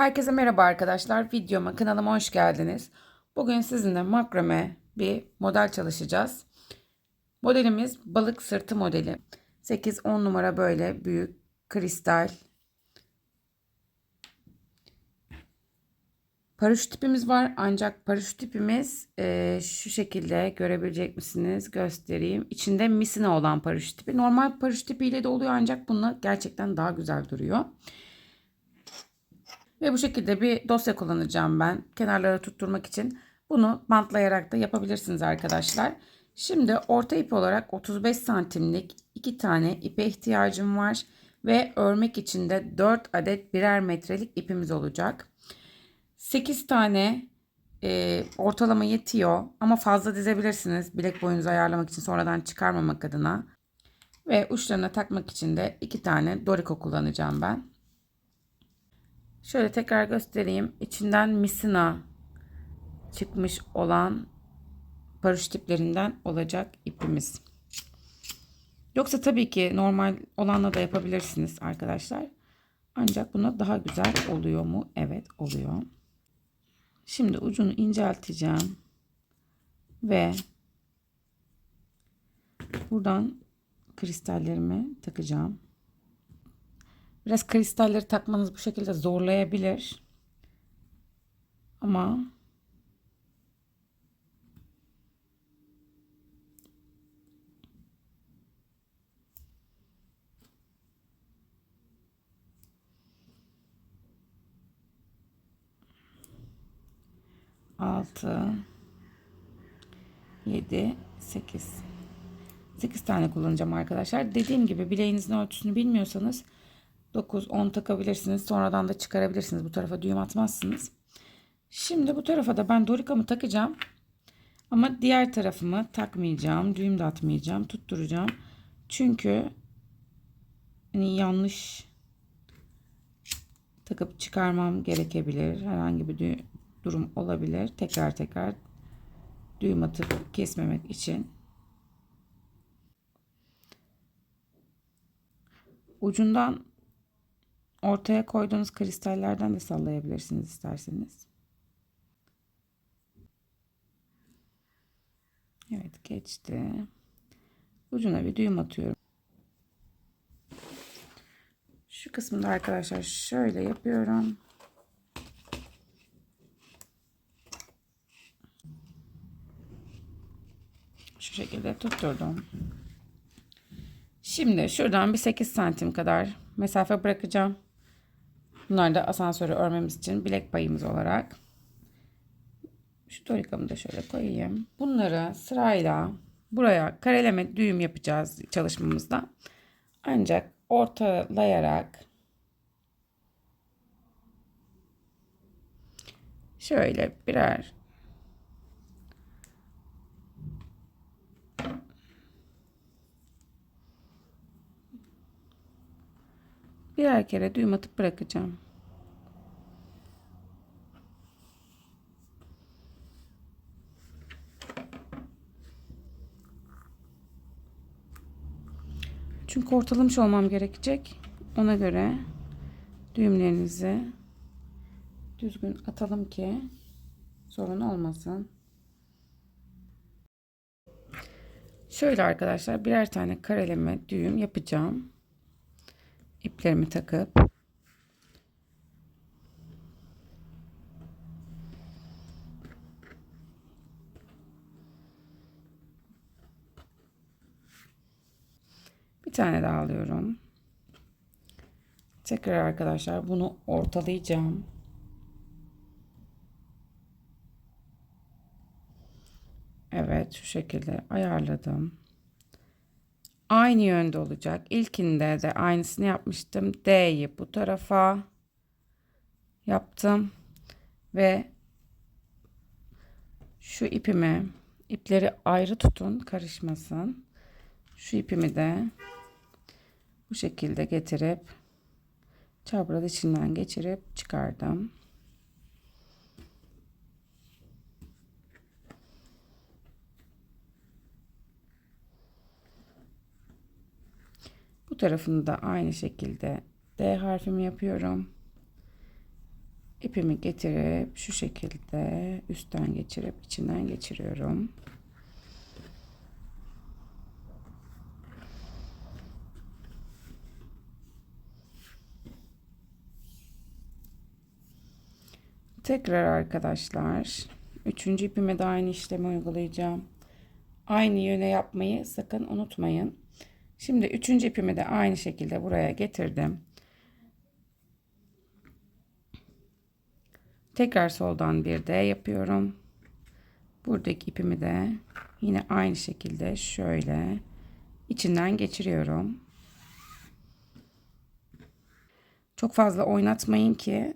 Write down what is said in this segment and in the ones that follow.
Herkese merhaba arkadaşlar. Videoma, kanalıma hoş geldiniz. Bugün sizinle makrame bir model çalışacağız. Modelimiz balık sırtı modeli. 8-10 numara böyle büyük kristal. Paraşüt tipimiz var ancak paraşüt tipimiz e, şu şekilde görebilecek misiniz? Göstereyim. İçinde misina olan paraşüt tipi. Normal paraşüt tipiyle de oluyor ancak bununla gerçekten daha güzel duruyor. Ve bu şekilde bir dosya kullanacağım ben kenarlara tutturmak için. Bunu bantlayarak da yapabilirsiniz arkadaşlar. Şimdi orta ip olarak 35 santimlik iki tane ipe ihtiyacım var. Ve örmek için de 4 adet birer metrelik ipimiz olacak. 8 tane e, ortalama yetiyor ama fazla dizebilirsiniz. Bilek boyunuzu ayarlamak için sonradan çıkarmamak adına. Ve uçlarına takmak için de 2 tane doriko kullanacağım ben. Şöyle tekrar göstereyim. İçinden misina çıkmış olan paraşüt tiplerinden olacak ipimiz. Yoksa tabii ki normal olanla da yapabilirsiniz arkadaşlar. Ancak buna daha güzel oluyor mu? Evet oluyor. Şimdi ucunu incelteceğim. Ve buradan kristallerimi takacağım. Biraz kristalleri takmanız bu şekilde zorlayabilir. Ama altı yedi sekiz sekiz tane kullanacağım arkadaşlar. Dediğim gibi bileğinizin ölçüsünü bilmiyorsanız 9-10 takabilirsiniz. Sonradan da çıkarabilirsiniz. Bu tarafa düğüm atmazsınız. Şimdi bu tarafa da ben dorikamı takacağım. Ama diğer tarafımı takmayacağım. Düğüm de atmayacağım. Tutturacağım. Çünkü hani yanlış takıp çıkarmam gerekebilir. Herhangi bir durum olabilir. Tekrar tekrar düğüm atıp kesmemek için. Ucundan Ortaya koyduğunuz kristallerden de sallayabilirsiniz isterseniz. Evet geçti. Ucuna bir düğüm atıyorum. Şu kısmında arkadaşlar şöyle yapıyorum. Şu şekilde tutturdum. Şimdi şuradan bir 8 santim kadar mesafe bırakacağım. Bunlar da asansörü örmemiz için bilek payımız olarak. Şu torikamı da şöyle koyayım. Bunları sırayla buraya kareleme düğüm yapacağız çalışmamızda. Ancak ortalayarak şöyle birer birer kere düğüm atıp bırakacağım. Çünkü ortalamış olmam gerekecek. Ona göre düğümlerinizi düzgün atalım ki sorun olmasın. Şöyle arkadaşlar birer tane kareleme düğüm yapacağım iplerimi takıp bir tane daha alıyorum. Tekrar arkadaşlar bunu ortalayacağım. Evet şu şekilde ayarladım aynı yönde olacak. İlkinde de aynısını yapmıştım. D'yi bu tarafa yaptım ve şu ipimi ipleri ayrı tutun karışmasın. Şu ipimi de bu şekilde getirip çapraz içinden geçirip çıkardım. Tarafını da aynı şekilde D harfimi yapıyorum. ipimi getirip şu şekilde üstten geçirip içinden geçiriyorum. Tekrar arkadaşlar üçüncü ipime de aynı işlemi uygulayacağım. Aynı yöne yapmayı sakın unutmayın. Şimdi üçüncü ipimi de aynı şekilde buraya getirdim. Tekrar soldan bir D yapıyorum. Buradaki ipimi de yine aynı şekilde şöyle içinden geçiriyorum. Çok fazla oynatmayın ki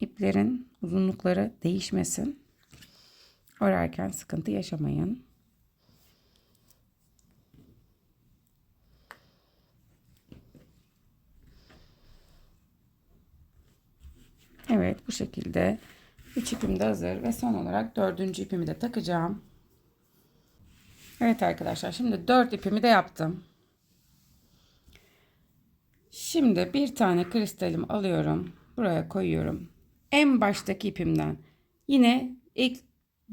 iplerin uzunlukları değişmesin. Örerken sıkıntı yaşamayın. Evet bu şekilde 3 ipim de hazır ve son olarak dördüncü ipimi de takacağım. Evet arkadaşlar şimdi 4 ipimi de yaptım. Şimdi bir tane kristalimi alıyorum. Buraya koyuyorum. En baştaki ipimden yine ilk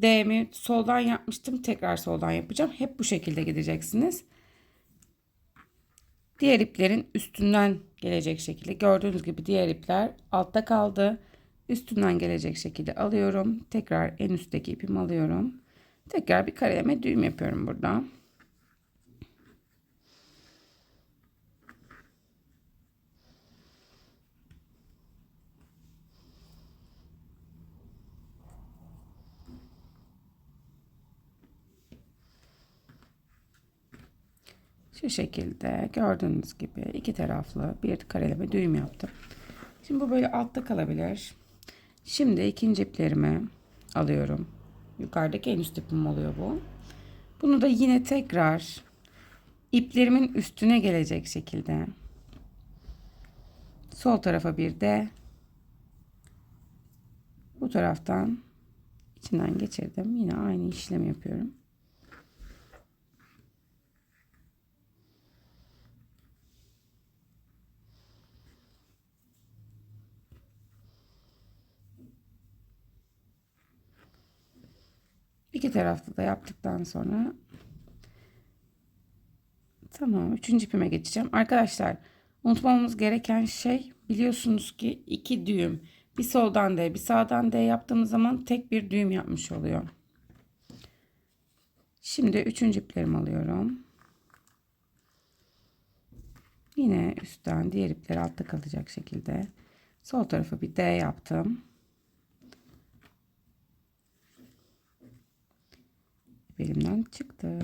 D'mi soldan yapmıştım. Tekrar soldan yapacağım. Hep bu şekilde gideceksiniz. Diğer iplerin üstünden gelecek şekilde. Gördüğünüz gibi diğer ipler altta kaldı. Üstünden gelecek şekilde alıyorum. Tekrar en üstteki ipimi alıyorum. Tekrar bir kareleme düğüm yapıyorum burada. Şu şekilde gördüğünüz gibi iki taraflı bir kareleme düğüm yaptım. Şimdi bu böyle altta kalabilir. Şimdi ikinci iplerimi alıyorum. Yukarıdaki en üst ipim oluyor bu. Bunu da yine tekrar iplerimin üstüne gelecek şekilde sol tarafa bir de bu taraftan içinden geçirdim. Yine aynı işlemi yapıyorum. İki taraflı da yaptıktan sonra tamam üçüncü ipime geçeceğim. Arkadaşlar unutmamamız gereken şey biliyorsunuz ki iki düğüm bir soldan D bir sağdan D yaptığımız zaman tek bir düğüm yapmış oluyor. Şimdi üçüncü iplerimi alıyorum. Yine üstten diğer ipler altta kalacak şekilde sol tarafa bir D yaptım. Elimden çıktı.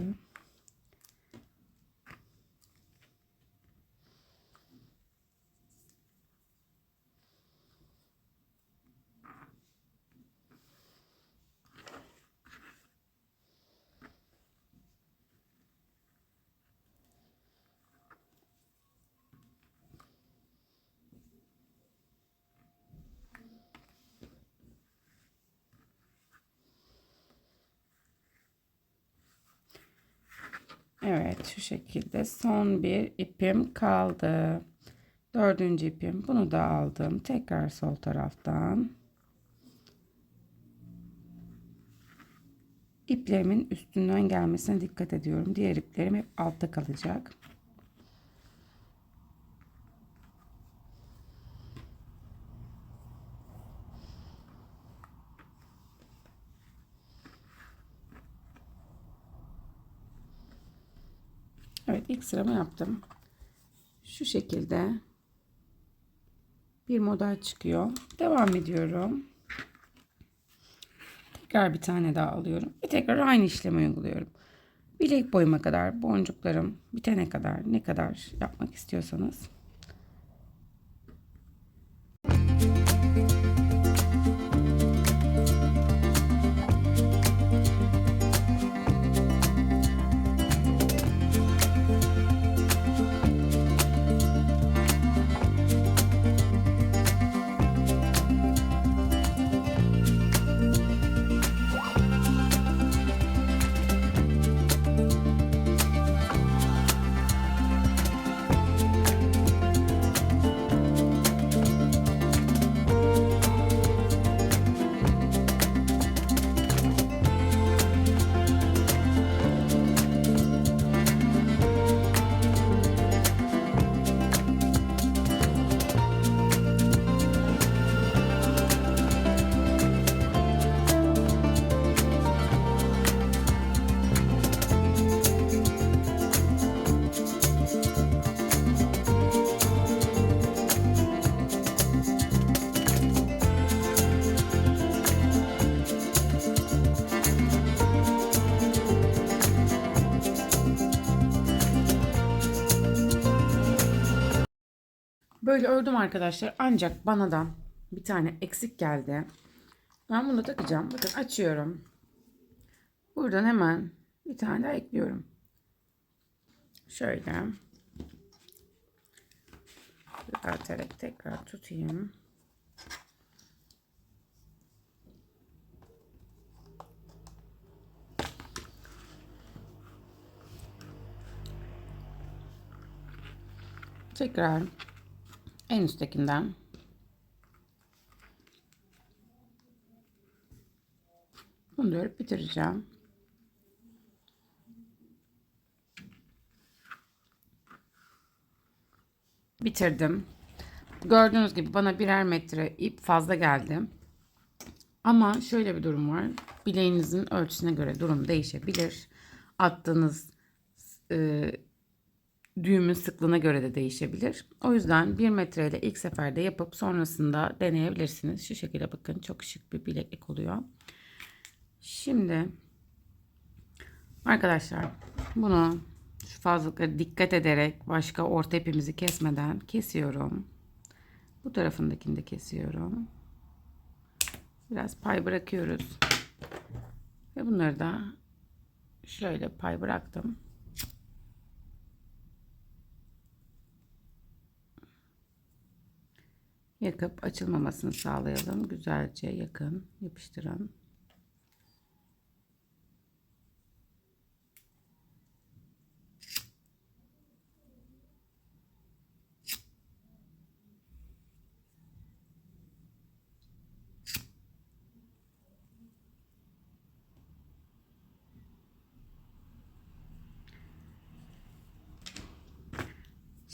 Evet şu şekilde son bir ipim kaldı. Dördüncü ipim. Bunu da aldım. Tekrar sol taraftan. İplerimin üstünden gelmesine dikkat ediyorum. Diğer iplerim hep altta kalacak. Evet ilk sıramı yaptım. Şu şekilde bir model çıkıyor. Devam ediyorum. Tekrar bir tane daha alıyorum. Ve tekrar aynı işlemi uyguluyorum. Bilek boyuma kadar boncuklarım bitene kadar ne kadar yapmak istiyorsanız Böyle ördüm arkadaşlar. Ancak bana da bir tane eksik geldi. Ben bunu takacağım. Bakın açıyorum. Buradan hemen bir tane daha ekliyorum. Şöyle. Düzelterek tekrar tutayım. Tekrar en üsttekinden bunu da örüp bitireceğim. Bitirdim. Gördüğünüz gibi bana birer metre ip fazla geldi. Ama şöyle bir durum var. Bileğinizin ölçüsüne göre durum değişebilir. Attığınız e, düğümün sıklığına göre de değişebilir. O yüzden 1 metreyle ilk seferde yapıp sonrasında deneyebilirsiniz. Şu şekilde bakın çok şık bir bileklik oluyor. Şimdi arkadaşlar bunu şu fazlalıklara dikkat ederek başka orta ipimizi kesmeden kesiyorum. Bu tarafındakini de kesiyorum. Biraz pay bırakıyoruz. Ve bunları da şöyle pay bıraktım. Yakıp açılmamasını sağlayalım. Güzelce yakın yapıştırın.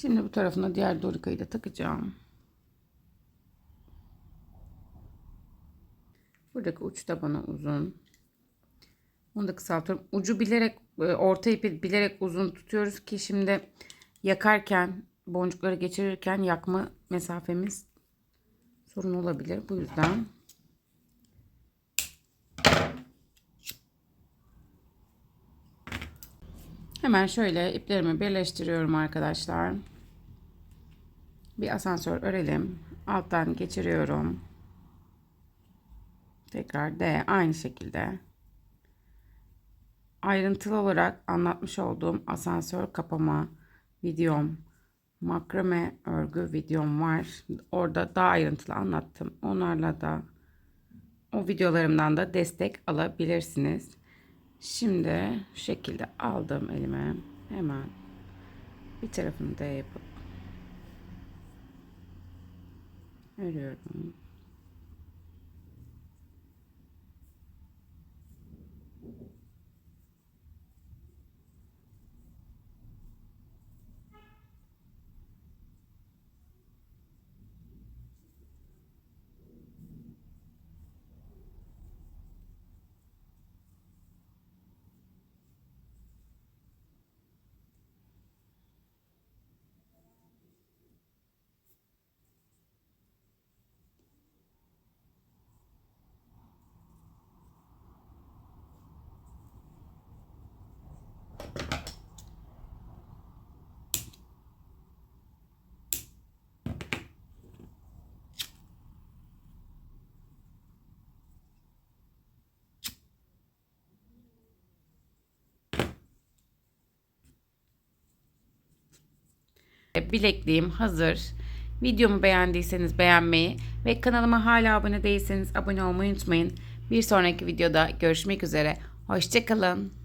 Şimdi bu tarafına diğer dorikayı da takacağım. Buradaki uç da bana uzun. Onu da kısaltıyorum. Ucu bilerek e, orta ipi bilerek uzun tutuyoruz ki şimdi yakarken boncukları geçirirken yakma mesafemiz sorun olabilir. Bu yüzden hemen şöyle iplerimi birleştiriyorum arkadaşlar. Bir asansör örelim. Alttan geçiriyorum. Tekrar D aynı şekilde. Ayrıntılı olarak anlatmış olduğum asansör kapama videom, makrame örgü videom var. Orada daha ayrıntılı anlattım. Onlarla da o videolarımdan da destek alabilirsiniz. Şimdi şu şekilde aldım elime. Hemen bir tarafını da yapıp örüyorum. Bilekliğim hazır. Videomu beğendiyseniz beğenmeyi ve kanalıma hala abone değilseniz abone olmayı unutmayın. Bir sonraki videoda görüşmek üzere. Hoşçakalın.